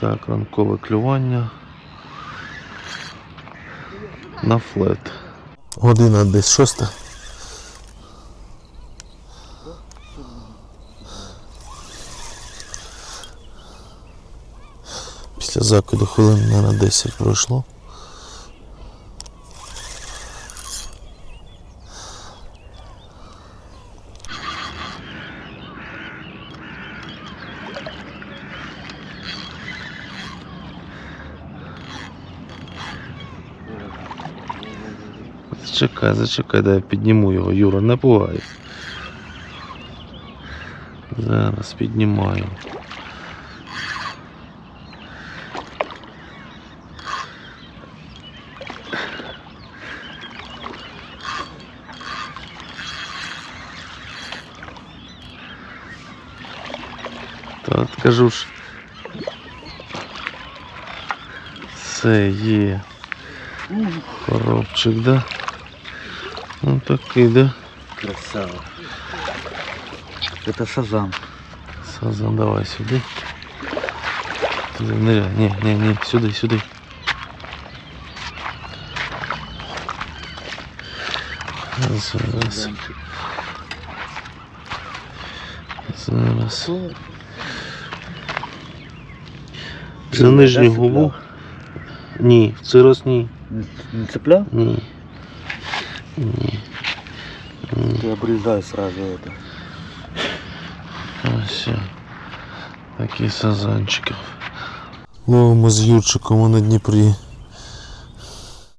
Так, ранкове клювання. На флет. Година десь шоста. Після закиду хвилин на 10 пройшло. Зачекай, зачекай, дай я підніму його, Юра, не пугай. Зараз піднімаю. Та от кажу ж. Це є. Коробчик, да? Ну такий, да? Красава. Это сазан. Сазан, давай сюди. Туди ныряй. Ні, ні, ні, сюди, сюди. Зараз, зараз. За нижню губу? Ні, в цей раз ні. Не, не цеплял? Ні. Ні. Ты обрезай сразу это. Ось. Такі сазанчики. Ловимо з Юрчиком на Дніпрі